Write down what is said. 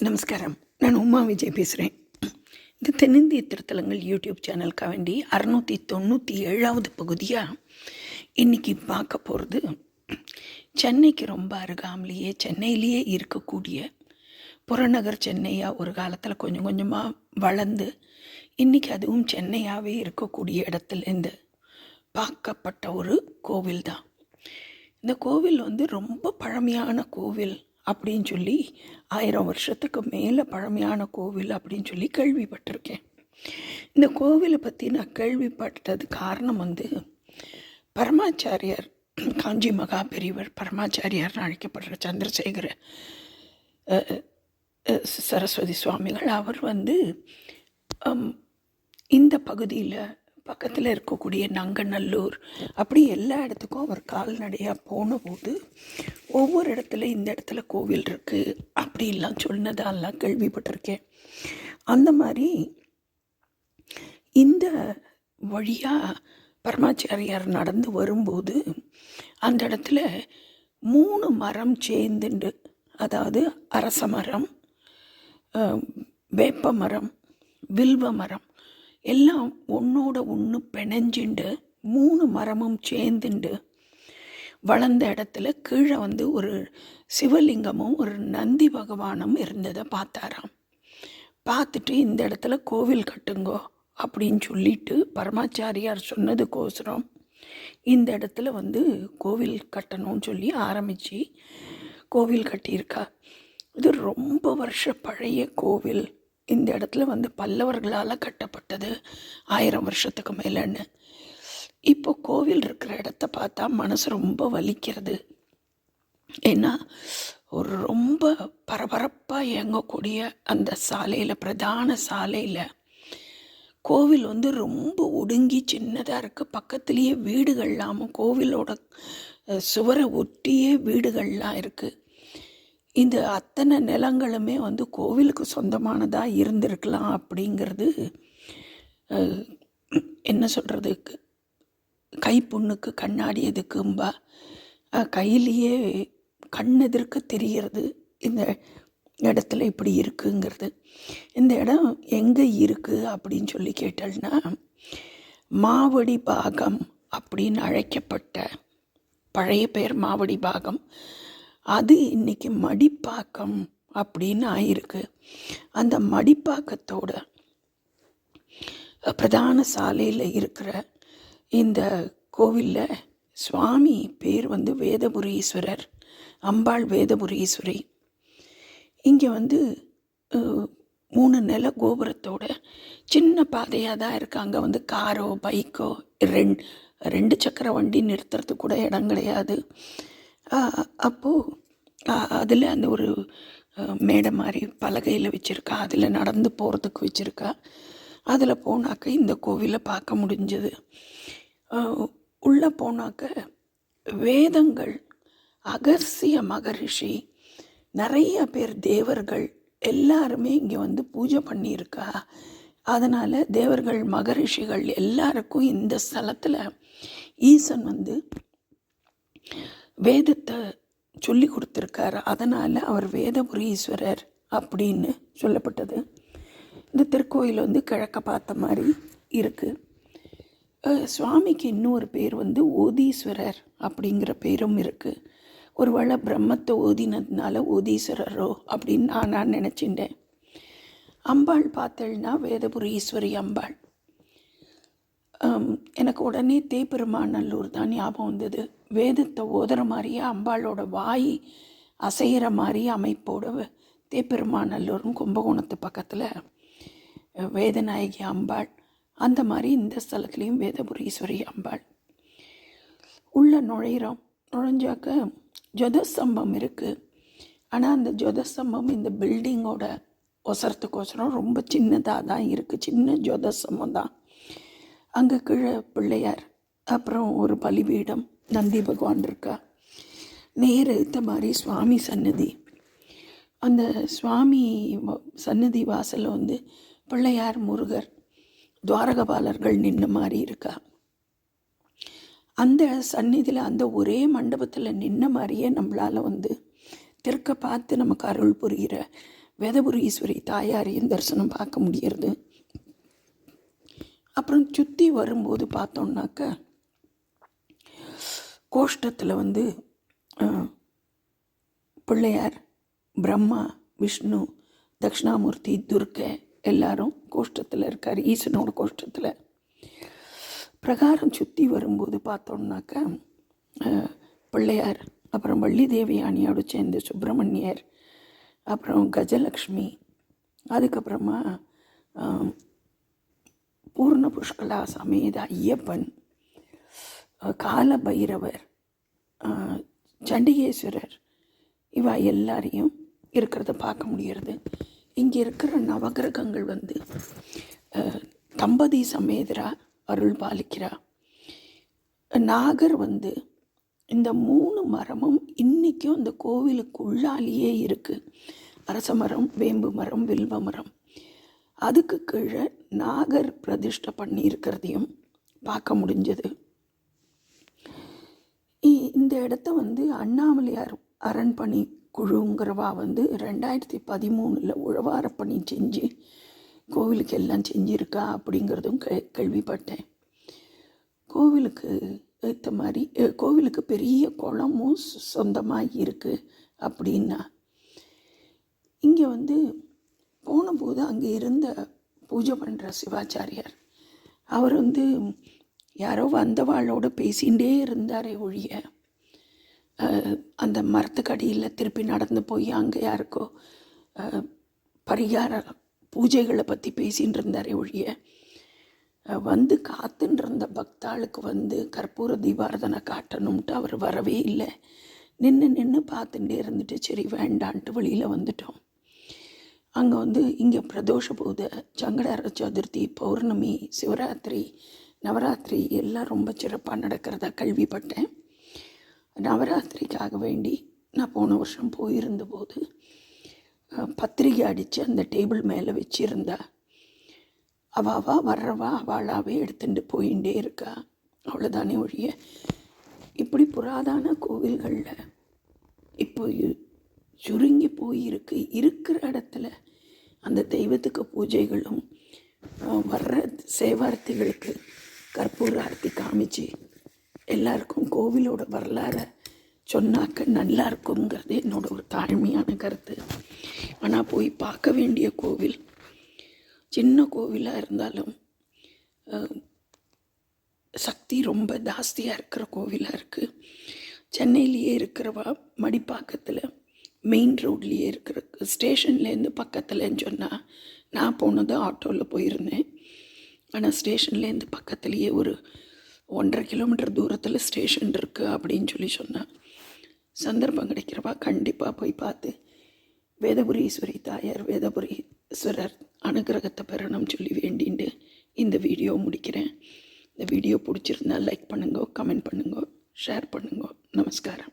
நமஸ்காரம். நான் உமா விஜய் பேசுகிறேன் இந்த தென்னிந்திய திருத்தலங்கள் யூடியூப் சேனலுக்காக வேண்டி அறுநூற்றி தொண்ணூற்றி ஏழாவது பகுதியாக இன்றைக்கி பார்க்க போகிறது சென்னைக்கு ரொம்ப அருகாமலேயே சென்னையிலேயே இருக்கக்கூடிய புறநகர் சென்னையாக ஒரு காலத்தில் கொஞ்சம் கொஞ்சமாக வளர்ந்து இன்றைக்கி அதுவும் சென்னையாகவே இருக்கக்கூடிய இடத்துலேருந்து பார்க்கப்பட்ட ஒரு கோவில் தான் இந்த கோவில் வந்து ரொம்ப பழமையான கோவில். அப்படின்னு சொல்லி ஆயிரம் வருஷத்துக்கு மேலே பழமையான கோவில் அப்படின்னு சொல்லி கேள்விப்பட்டிருக்கேன். இந்த கோவிலை பற்றி நான் கேள்விப்பட்டது காரணம் வந்து பரமாச்சாரியார் காஞ்சி மகா பெரியவர் பரமாச்சாரியார்னு அழைக்கப்படுற சந்திரசேகர சரஸ்வதி சுவாமிகள். அவர் வந்து இந்த பகுதியில் பக்கத்தில் இருக்கக்கூடிய நங்கநல்லூர் அப்படி எல்லா இடத்துக்கும் அவர் கால்நடையாக போனபோது ஒவ்வொரு இடத்துல இந்த இடத்துல கோவில் இருக்குது அப்படிலாம் சொன்னதெல்லாம் கேள்விப்பட்டிருக்கேன். அந்த மாதிரி இந்த வழியாக பரமாச்சாரியார் நடந்து வரும்போது அந்த இடத்துல மூணு மரம் சேர்ந்துண்டு அதாவது அரச மரம் வேப்ப மரம் வில்வ மரம் எல்லாம் ஒன்றோட ஒன்று பிணைஞ்சுண்டு மூணு மரமும் சேர்ந்துண்டு. வளர்ந்த இடத்துல கீழே வந்து ஒரு சிவலிங்கமும் ஒரு நந்தி பகவானும் இருந்ததை பார்த்தாராம். பார்த்துட்டு இந்த இடத்துல கோவில் கட்டுங்கோ அப்படின்னு சொல்லிட்டு பரமாச்சாரியார் சொன்னதுக்கோசரம் இந்த இடத்துல வந்து கோவில் கட்டணும்னு சொல்லி ஆரம்பித்து கோவில் கட்டியிருக்கா. இது ரொம்ப வருஷ பழைய கோவில். இந்த இடத்துல வந்து பல்லவர்களால் கட்டப்பட்டது ஆயிரம் வருஷத்துக்கு மேலேன்னு. இப்போ கோவில் இருக்கிற இடத்த பார்த்தா மனசு ரொம்ப வலிக்கிறது. ஏன்னா ஒரு ரொம்ப பரபரப்பாக இயங்கக்கூடிய அந்த சாலையில் பிரதான சாலையில் கோவில் வந்து ரொம்ப ஒடுங்கி சின்னதாக இருக்குது பக்கத்துலேயே வீடுகள்லாமும் கோவிலோட சுவரை ஒட்டியே வீடுகள்லாம் இருக்குது இந்த அத்தனை நிலங்களுமே வந்து கோவிலுக்கு சொந்தமானதாக இருந்திருக்கலாம் அப்படிங்கிறது என்ன சொல்கிறதுக்கு கைப்புண்ணுக்கு கண்ணாடி எதுக்கும்பா அஹ், கையிலேயே கண்ணெதிர்க்க தெரிகிறது இந்த இடத்துல இப்படி இருக்குங்கிறது. இந்த இடம் எங்கே இருக்குது அப்படின்னு சொல்லி கேட்டால்னா மாவடி பாகம் அப்படின்னு அழைக்கப்பட்ட பழைய பெயர் மாவடி பாகம். அது இன்னைக்கு மடிப்பாக்கம் அப்படின்னு ஆயிருக்கு. அந்த மடிப்பாக்கத்தோட பிரதான சாலையில் இருக்கிற இந்த கோவிலில் சுவாமி பேர் வந்து வேதபுரீஸ்வரர் அம்பாள் வேதபுரீஸ்வரி. இங்கே வந்து மூணு நில கோபுரத்தோட சின்ன பாதையாக தான் இருக்குது அங்கே வந்து காரோ பைக்கோ ரெண்டு ரெண்டு சக்கர வண்டி நிறுத்துறதுக்கு கூட இடம் கிடையாது. அப்போது அதில் அந்த ஒரு மேடை மாதிரி பலகையில் வச்சுருக்கா அதில் நடந்து போகிறதுக்கு வச்சுருக்கா. அதில் போனாக்க இந்த கோவிலை பார்க்க முடிஞ்சது. உள்ளே போனாக்க வேதங்கள் அகர்சிய மகரிஷி நிறைய பேர் தேவர்கள் எல்லாருமே இங்கே வந்து பூஜை பண்ணியிருக்கா. அதனால் தேவர்கள் மகரிஷிகள் எல்லாருக்கும் இந்த ஸ்தலத்தில் ஈசன் வந்து வேதத்தை சொல்லி கொடுத்துருக்காரு. அதனால் அவர் வேதபுரீஸ்வரர் அப்படின்னு சொல்லப்பட்டது. இந்த திருக்கோயில் வந்து கிழக்க பார்த்த மாதிரி இருக்குது சுவாமிக்கு இன்னொரு பேர் வந்து ஓதீஸ்வரர் அப்படிங்கிற பேரும் இருக்குது ஒருவேளை பிரம்மத்தை ஓதினதுனால ஓதீஸ்வரரோ அப்படின்னு நான் நான் நினச்சிட்டேன். அம்பாள் பார்த்தேன்னா வேதபுரீஸ்வரி அம்பாள். எனக்கு உடனே தேப்பெருமாநல்லூர் தான் ஞாபகம் வந்தது. வேதத்தை ஓதுற மாதிரியே அம்பாளோட வாய் அசைகிற மாதிரி அமைப்போட தேப்பெருமாநல்லூரும் கும்பகோணத்து பக்கத்தில் வேதநாயகி அம்பாள் அந்த மாதிரி இந்த ஸ்தலத்துலேயும் வேதபுரீஸ்வரி அம்பாள். உள்ள நுழையிறோம். நுழைஞ்சாக்க ஜொதஸ்தம்பம் இருக்குது ஆனால் அந்த ஜொதஸ்தம்பம் இந்த பில்டிங்கோட ஒசரத்துக்கோசரம் ரொம்ப சின்னதாக தான் இருக்குது சின்ன ஜொதஸ்தம்பம் தான். அங்கே கீழே பிள்ளையார் அப்புறம் ஒரு பலிபீடம் நந்தி பகவான் இருக்கா? நேர எடுத்த மாதிரி சுவாமி சன்னதி. அந்த சுவாமி வ- சன்னதி வாசலில் வந்து பிள்ளையார் முருகர் துவாரகபாலர்கள் நின்ன மாதிரி இருக்கா? அந்த சந்நிதியில் அந்த ஒரே மண்டபத்தில் நின்ன மாதிரியே நம்மளால் வந்து திறக்க பார்த்து நமக்கு அருள் புரிகிற வேதபுரீஸ்வரி தாயாரையும் தரிசனம் பார்க்க முடியறது. அப்புறம் சுற்றி வரும்போது பார்த்தோம்னாக்க கோஷ்டத்தில் வந்து பிள்ளையார் பிரம்மா விஷ்ணு தக்ஷணாமூர்த்தி துர்க்கை எல்லாரும் கோஷ்டத்தில் இருக்கார். ஈசனோட கோஷ்டத்தில். பிரகாரம் சுற்றி வரும்போது பார்த்தோம்னாக்க பிள்ளையார் அப்புறம் வள்ளி தேவியானியோடு சேர்ந்து சுப்பிரமணியர் அப்புறம் கஜலக்ஷ்மி அதுக்கப்புறமா பூர்ண புஷ்கலா சமேத ஐயப்பன் கால பைரவர் சண்டிகேஸ்வரர் இவ எல்லாரையும் இருக்கிறத பார்க்க முடியறது இங்கே இருக்கிற நவகிரகங்கள் வந்து தம்பதி சமேதரா அருள் பாலிக்கிறா. நாகர் வந்து இந்த மூணு மரமும் இன்றைக்கும் அந்த கோவிலுக்குள்ளாலேயே இருக்குது அரச மரம் வேம்பு மரம் வில்வ மரம். அதுக்கு கீழே நாகர் பிரதிஷ்டை பண்ணியிருக்கிறதையும் பார்க்க முடிஞ்சது. இந்த இடத்த வந்து அண்ணாமலையார் அரண்பணி குழுங்கிறவா வந்து ரெண்டாயிரத்தி பதிமூணில் உழவார பணி செஞ்சு கோவிலுக்கு எல்லாம் செஞ்சிருக்கா அப்படிங்கிறதும் கே கேள்விப்பட்டேன். கோவிலுக்கு ஏற்ற மாதிரி கோவிலுக்கு பெரிய குளமும் சொந்தமாக இருக்குது அப்படின்னா இங்கே வந்து போனபோது அங்கே இருந்த பூஜை பண்ணுற சிவாச்சாரியார் அவர் வந்து யாரோ வந்தவாளோட பேசிகிட்டே இருந்தாரே ஒழிய அந்த அந்த மரத்துக்கடியில் திருப்பி நடந்து போய் அங்கே யாருக்கோ பரிகார பூஜைகளை பற்றி பேசின்னு இருந்தாரே ஒழிய வந்து காத்துன்னு இருந்த பக்தாளுக்கு வந்து கற்பூர தீபாரதனை காட்டணும்ட்டு அவர் வரவே இல்லை. நின்று நின்று பார்த்துட்டே இருந்துட்டு சரி வேண்டான்ட்டு வெளியில் வந்துட்டோம். அங்கே வந்து இங்கே பிரதோஷ பூஜை சங்கடார சதுர்த்தி பௌர்ணமி சிவராத்திரி நவராத்திரி எல்லாம் ரொம்ப சிறப்பாக நடக்கிறதா கேள்விப்பட்டேன். நவராத்திரிக்காக வேண்டி நான் போன வருஷம் போயிருந்தபோது பத்திரிகை அடித்து அந்த டேபிள் மேலே வச்சிருந்தா அவாவா வர்றவா அவளாவே எடுத்துட்டு போயிட்டே இருக்கா. அவ்வளோதானே ஒழிய இப்படி புராதான கோவில்களில் இப்போ சுருங்கி போயிருக்கு. இருக்கிற இடத்துல அந்த தெய்வத்துக்கு பூஜைகளும் வர்ற சேவார்த்திகளுக்கு கற்பூர ஆர்த்தி காமிச்சு எல்லாருக்கும் கோவிலோட வரலாறை சொன்னாக்க நல்லா இருக்குங்கிறது என்னோட ஒரு தாழ்மையான கருத்து. ஆனால் போய் பார்க்க வேண்டிய கோவில் சின்ன கோவிலாக இருந்தாலும் சக்தி ரொம்ப ஜாஸ்தியாக இருக்கிற கோவிலாக இருக்குது சென்னையிலேயே இருக்கிறவா மடிப்பாக்கத்தில் மெயின் ரோட்லேயே இருக்கிற ஸ்டேஷன்லேருந்து பக்கத்துலன்னு சொன்னால் நான் போனது ஆட்டோவில் போயிருந்தேன். ஆனால் ஸ்டேஷன்லேருந்து பக்கத்துலேயே ஒரு ஒன்றரை கிலோமீட்டர் தூரத்தில் ஸ்டேஷன் இருக்குது அப்படின்னு சொல்லி சொன்னான் சந்தர்ப்பம் கிடைக்கிறவா கண்டிப்பாக போய் பார்த்து வேதபுரீஸ்வரி தாயார் வேதபுரீஸ்வரர் அனுகிரகத்தை பெறணும்னு சொல்லி வேண்டிண்டு இந்த வீடியோ முடிக்கிறேன். இந்த வீடியோ பிடிச்சிருந்தா லைக் பண்ணுங்க கமெண்ட் பண்ணுங்க ஷேர் பண்ணுங்க. நமஸ்காரம்.